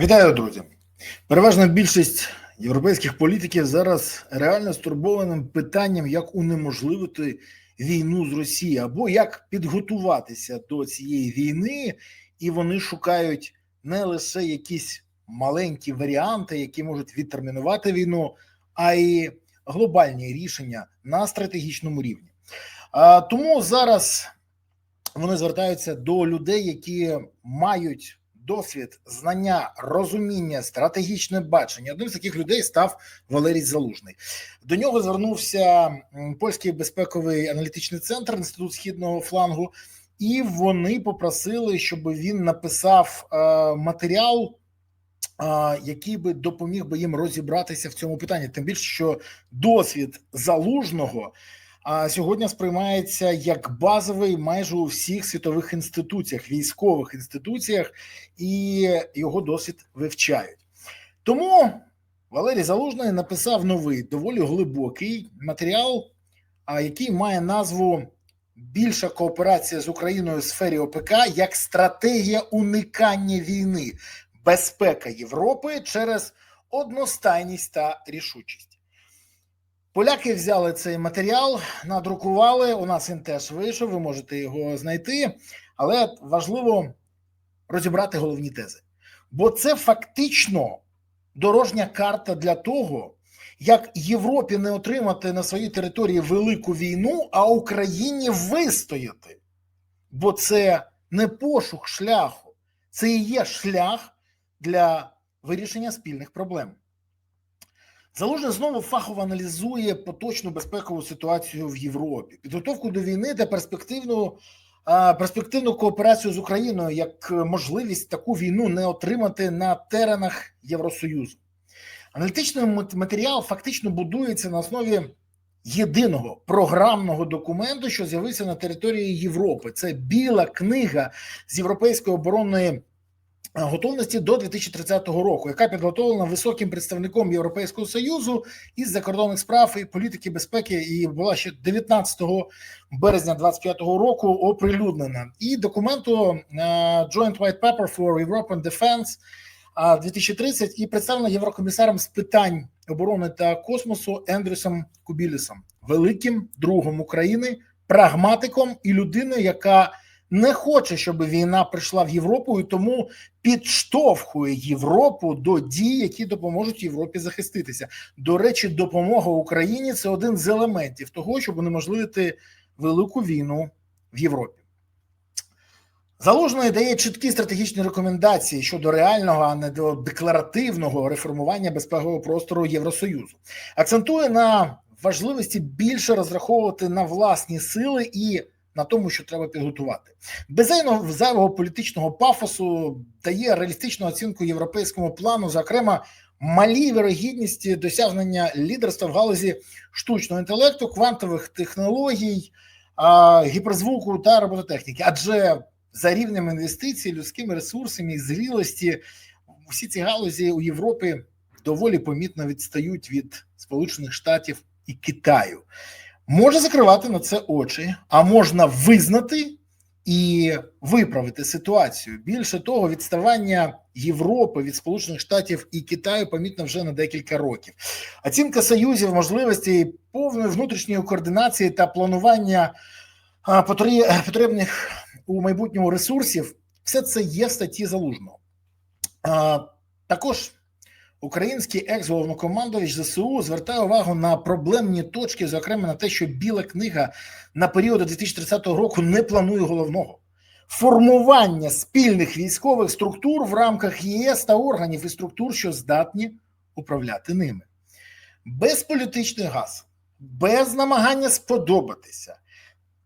Вітаю, друзі! Переважна більшість європейських політиків зараз реально стурбованим питанням, як унеможливити війну з Росією або як підготуватися до цієї війни, і вони шукають не лише якісь маленькі варіанти, які можуть відтермінувати війну, а й глобальні рішення на стратегічному рівні. А, Тому зараз вони звертаються до людей, які мають досвід, знання, розуміння, стратегічне бачення. Одним з таких людей став Валерій Залужний. До нього звернувся польський безпековий аналітичний центр інститут східного флангу, і вони попросили, щоб він написав е, матеріал. Який би допоміг би їм розібратися в цьому питанні, тим більше, що досвід залужного сьогодні сприймається як базовий майже у всіх світових інституціях, військових інституціях, і його досвід вивчають. Тому Валерій Залужний написав новий доволі глибокий матеріал, який має назву Більша кооперація з Україною у сфері ОПК як стратегія уникання війни, безпека Європи через одностайність та рішучість. Поляки взяли цей матеріал, надрукували. У нас він теж вийшов. Ви можете його знайти, але важливо розібрати головні тези, бо це фактично дорожня карта для того, як Європі не отримати на своїй території велику війну, а Україні вистояти. Бо це не пошук шляху, це і є шлях для вирішення спільних проблем. Залужний знову фахово аналізує поточну безпекову ситуацію в Європі, підготовку до війни та перспективну перспективну кооперацію з Україною як можливість таку війну не отримати на теренах Євросоюзу. Аналітичний матеріал фактично будується на основі єдиного програмного документу, що з'явився на території Європи. Це біла книга з європейської оборонної готовності до 2030 року, яка підготовлена високим представником Європейського союзу із закордонних справ і політики безпеки, і була ще 19 березня 2025 року оприлюднена. І документу е, Joint White Paper for European Defense а, 2030 і представлена єврокомісаром з питань оборони та космосу Ендрюсом Кубілісом, великим другом України, прагматиком і людиною, яка не хоче, щоб війна прийшла в Європу, і тому підштовхує Європу до дій, які допоможуть Європі захиститися. До речі, допомога Україні це один з елементів того, щоб унеможливити велику війну в Європі. Залужний дає чіткі стратегічні рекомендації щодо реального, а не до декларативного реформування безпекового простору Євросоюзу. Акцентує на важливості більше розраховувати на власні сили і на тому, що треба підготувати. Без зайвого- політичного пафосу дає реалістичну оцінку європейському плану, зокрема, малій вірогідності досягнення лідерства в галузі штучного інтелекту, квантових технологій, гіперзвуку та робототехніки. Адже за рівнем інвестицій, людськими ресурсами і зрілості усі ці галузі у Європі доволі помітно відстають від Сполучених Штатів і Китаю. Може закривати на це очі, а можна визнати і виправити ситуацію. Більше того, відставання Європи від Сполучених Штатів і Китаю помітно вже на декілька років. Оцінка союзів, можливості повної внутрішньої координації та планування потрібних у майбутньому ресурсів, все це є в статті залужного. Також український екс-головнокомандувач ЗСУ звертає увагу на проблемні точки, зокрема на те, що Біла книга на період до 2030 року не планує головного. Формування спільних військових структур в рамках ЄС та органів і структур, що здатні управляти ними. Без політичних газ, без намагання сподобатися,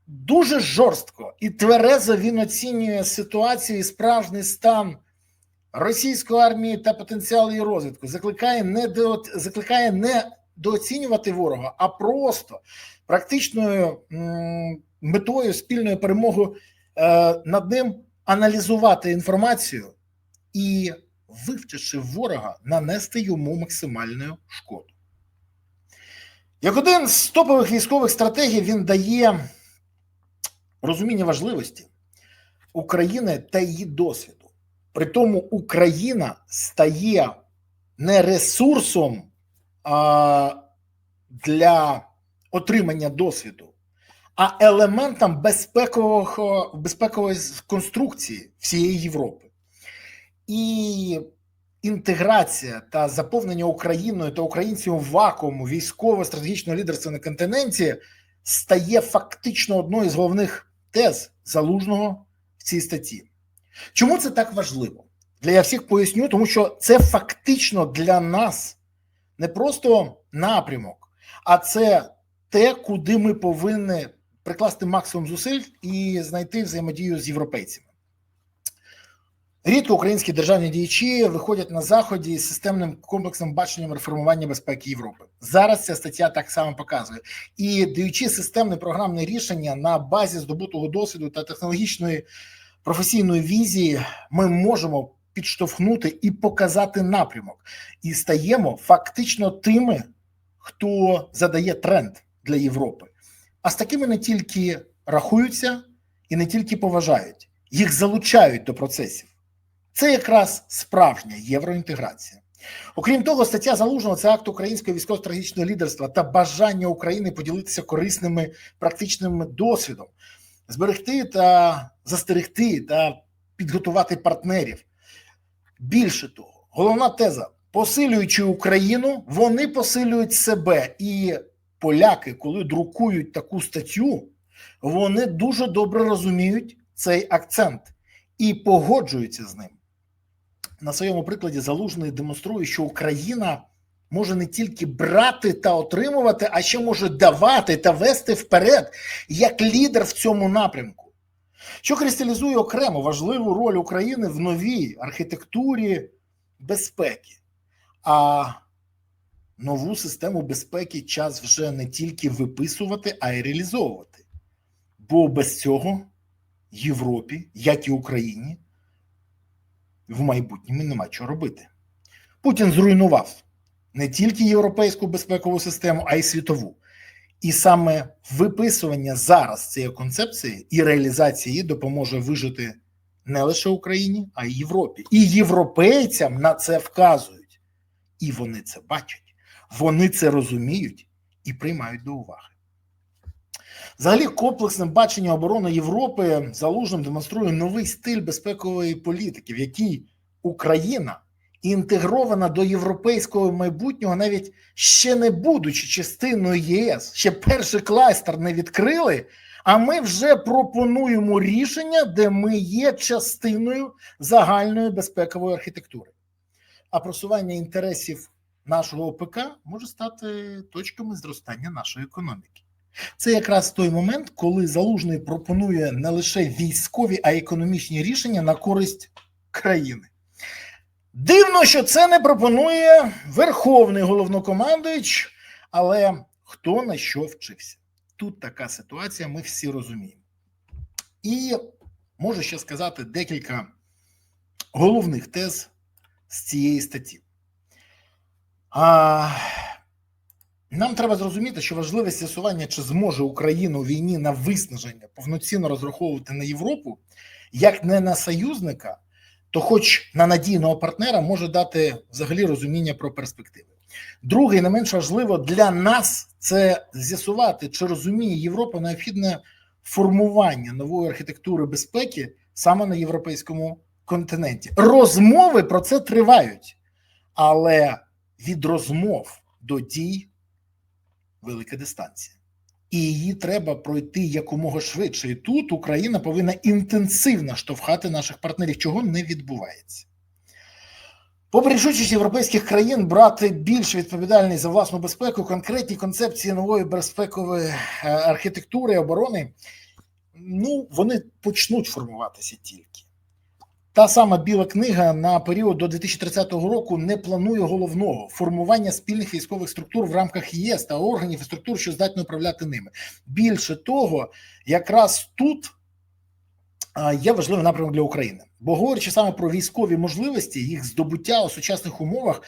дуже жорстко і тверезо він оцінює ситуацію і справжній стан російської армії та потенціал її розвитку. Закликає не до закликає не дооцінювати ворога, а просто практичною метою спільної перемоги е, над ним аналізувати інформацію і, вивчивши ворога, нанести йому максимальну шкоду. Як один з топових військових стратегій він дає розуміння важливості України та її досвіду. При тому Україна стає не ресурсом а, для отримання досвіду, а елементом безпекового, безпекової конструкції всієї Європи. І інтеграція та заповнення Україною та українців вакууму військово-стратегічного лідерства на континенті стає фактично одною з головних тез залужного в цій статті. Чому це так важливо? Для я всіх поясню, тому що це фактично для нас не просто напрямок, а це те, куди ми повинні прикласти максимум зусиль і знайти взаємодію з європейцями. Рідко українські державні діячі виходять на заході з системним комплексним баченням реформування безпеки Європи. Зараз ця стаття так само показує і даючи системне програмне рішення на базі здобутого досвіду та технологічної професійної візії, ми можемо підштовхнути і показати напрямок, і стаємо фактично тими, хто задає тренд для Європи. А з такими не тільки рахуються і не тільки поважають, їх залучають до процесів. Це якраз справжня євроінтеграція. Окрім того, стаття залужного це акт українського військово-стратегічного лідерства та бажання України поділитися корисними практичним досвідом, зберегти та застерегти та підготувати партнерів. Більше того, головна теза: посилюючи Україну, вони посилюють себе. І поляки, коли друкують таку статтю, вони дуже добре розуміють цей акцент і погоджуються з ним. На своєму прикладі залужний демонструє, що Україна може не тільки брати та отримувати, а ще може давати та вести вперед як лідер в цьому напрямку, що кристалізує окремо важливу роль України в новій архітектурі безпеки. А нову систему безпеки час вже не тільки виписувати, а й реалізовувати. Бо без цього Європі, як і Україні, в майбутньому нема чого робити. Путін зруйнував не тільки європейську безпекову систему, а й світову. І саме виписування зараз цієї концепції і реалізація її допоможе вижити не лише Україні, а й Європі. І європейцям на це вказують. І вони це бачать, вони це розуміють і приймають до уваги. Взагалі, комплексним бачення оборони Європи залужним демонструє новий стиль безпекової політики, в якій Україна інтегрована до європейського майбутнього, навіть ще не будучи частиною ЄС, ще перший кластер не відкрили. А ми вже пропонуємо рішення, де ми є частиною загальної безпекової архітектури. А просування інтересів нашого ОПК може стати точками зростання нашої економіки. Це якраз той момент, коли залужний пропонує не лише військові, а й економічні рішення на користь країни. Дивно, що це не пропонує верховний головнокомандуюч, але хто на що вчився? Тут така ситуація, ми всі розуміємо. І можу ще сказати декілька головних тез з цієї статті. А, Нам треба зрозуміти, що важливість з'ясування, чи зможе Україна у війні на виснаження повноцінно розраховувати на Європу, як не на союзника, то, хоч на надійного партнера, може дати взагалі розуміння про перспективи. Друге, і не менш важливо для нас це з'ясувати, чи розуміє Європа необхідне формування нової архітектури безпеки саме на європейському континенті. Розмови про це тривають, але від розмов до дій велика дистанція. І її треба пройти якомога швидше. І тут Україна повинна інтенсивно штовхати наших партнерів, чого не відбувається. Попри рішучість європейських країн брати більш відповідальність за власну безпеку, конкретні концепції нової безпекової е, архітектури оборони, ну вони почнуть формуватися тільки. Та сама біла книга на період до 2030 року не планує головного формування спільних військових структур в рамках ЄС та органів і структур, що здатні управляти ними. Більше того, якраз тут є важливий напрямок для України, бо говорячи саме про військові можливості, їх здобуття у сучасних умовах.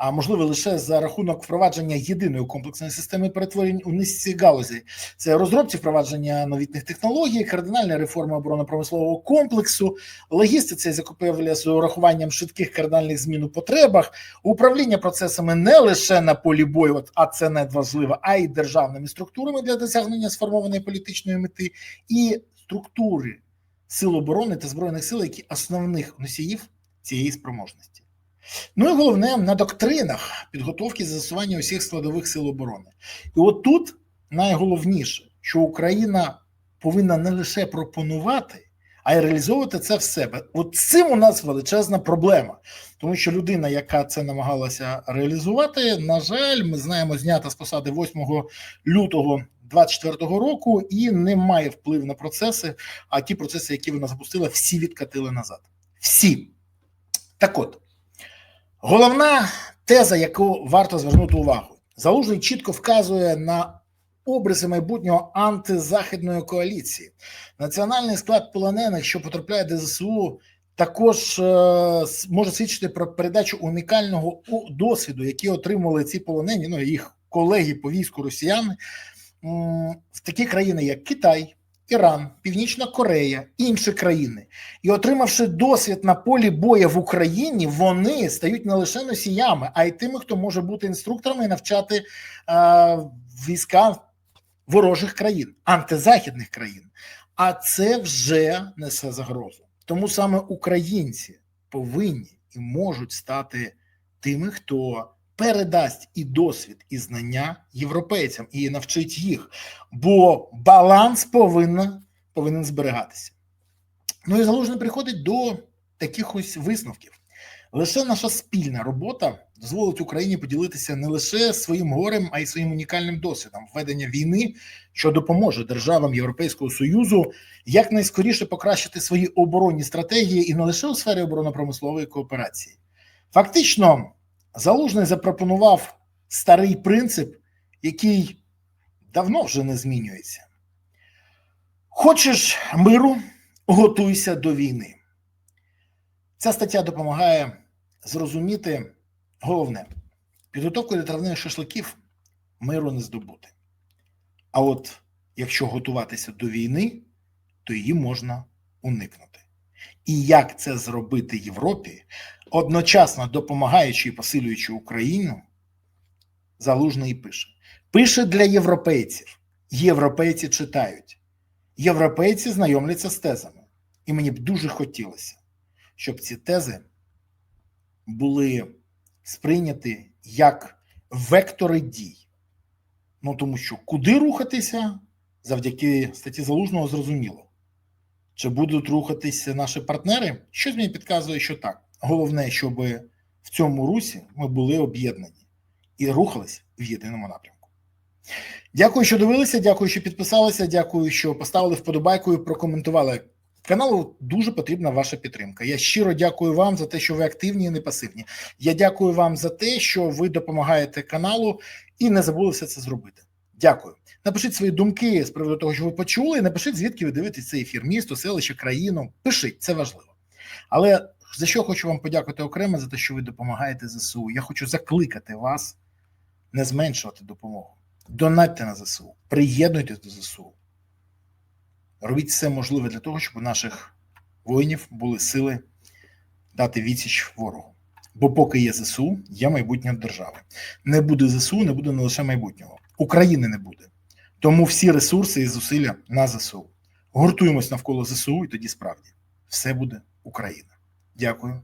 А можливо лише за рахунок впровадження єдиної комплексної системи перетворень у низці галузі. Це розробці впровадження новітних технологій, кардинальна реформа оборонно-промислового комплексу, логістиця і закупівля з урахуванням швидких кардинальних змін у потребах, управління процесами не лише на полі бою, а це надважливо, а й державними структурами для досягнення сформованої політичної мети і структури сил оборони та збройних сил, які основних носіїв цієї спроможності. Ну і головне на доктринах підготовки застосування усіх складових сил оборони. І от тут найголовніше, що Україна повинна не лише пропонувати, а й реалізовувати це в себе. От з цим у нас величезна проблема, тому що людина, яка це намагалася реалізувати, на жаль, ми знаємо, знята з посади 8 лютого 24 року і не має вплив на процеси. А ті процеси, які вона запустила, всі відкатили назад. Всі так, от головна теза, яку варто звернути увагу, залужний чітко вказує на обриси майбутнього антизахідної коаліції. Національний склад полонених, що потрапляє до ЗСУ, також е, може свідчити про передачу унікального досвіду, який отримали ці полонені, ну їх колеги по війську росіяни в такі країни, як Китай, Іран, Північна Корея, інші країни, і отримавши досвід на полі боя в Україні, вони стають не лише носіями, а й тими, хто може бути інструкторами і навчати е, війська ворожих країн, антизахідних країн. А це вже несе загрозу. Тому саме українці повинні і можуть стати тими, хто передасть і досвід, і знання європейцям і навчить їх, бо баланс повинен, повинен зберігатися. Ну і залужний приходить до таких ось висновків. Лише наша спільна робота дозволить Україні поділитися не лише своїм горем, а й своїм унікальним досвідом ведення війни, що допоможе державам Європейського союзу якнайскоріше покращити свої оборонні стратегії і не лише у сфері оборонно-промислової кооперації. Фактично, Залужний запропонував старий принцип, який давно вже не змінюється. Хочеш миру, готуйся до війни. Ця стаття допомагає зрозуміти головне: підготовку до травних шашликів миру не здобути. А от якщо готуватися до війни, то її можна уникнути. І як це зробити Європі, одночасно допомагаючи і посилюючи Україну, залужний пише. Пише для європейців. Європейці читають, європейці знайомляться з тезами. І мені б дуже хотілося, щоб ці тези були сприйняті як вектори дій. Ну тому що куди рухатися завдяки статті залужного зрозуміло. Чи будуть рухатися наші партнери? Щось мені підказує, що так. Головне, щоб в цьому русі ми були об'єднані і рухались в єдиному напрямку. Дякую, що дивилися. Дякую, що підписалися. Дякую, що поставили вподобайку і прокоментували. Каналу дуже потрібна ваша підтримка. Я щиро дякую вам за те, що ви активні і не пасивні. Я дякую вам за те, що ви допомагаєте каналу і не забули все це зробити. Дякую. Напишіть свої думки з приводу того, що ви почули. Напишіть, звідки ви дивитесь цей ефір, місто, селище, країну. Пишіть, це важливо. Але за що хочу вам подякувати окремо за те, що ви допомагаєте ЗСУ. Я хочу закликати вас не зменшувати допомогу. Донатьте на ЗСУ, приєднуйтесь до ЗСУ. Робіть все можливе для того, щоб у наших воїнів були сили дати відсіч ворогу. Бо поки є ЗСУ, є майбутнє держави. Не буде ЗСУ, не буде не лише майбутнього. України не буде. Тому всі ресурси і зусилля на ЗСУ. Гуртуємось навколо ЗСУ, і тоді справді все буде Україна. Дякую,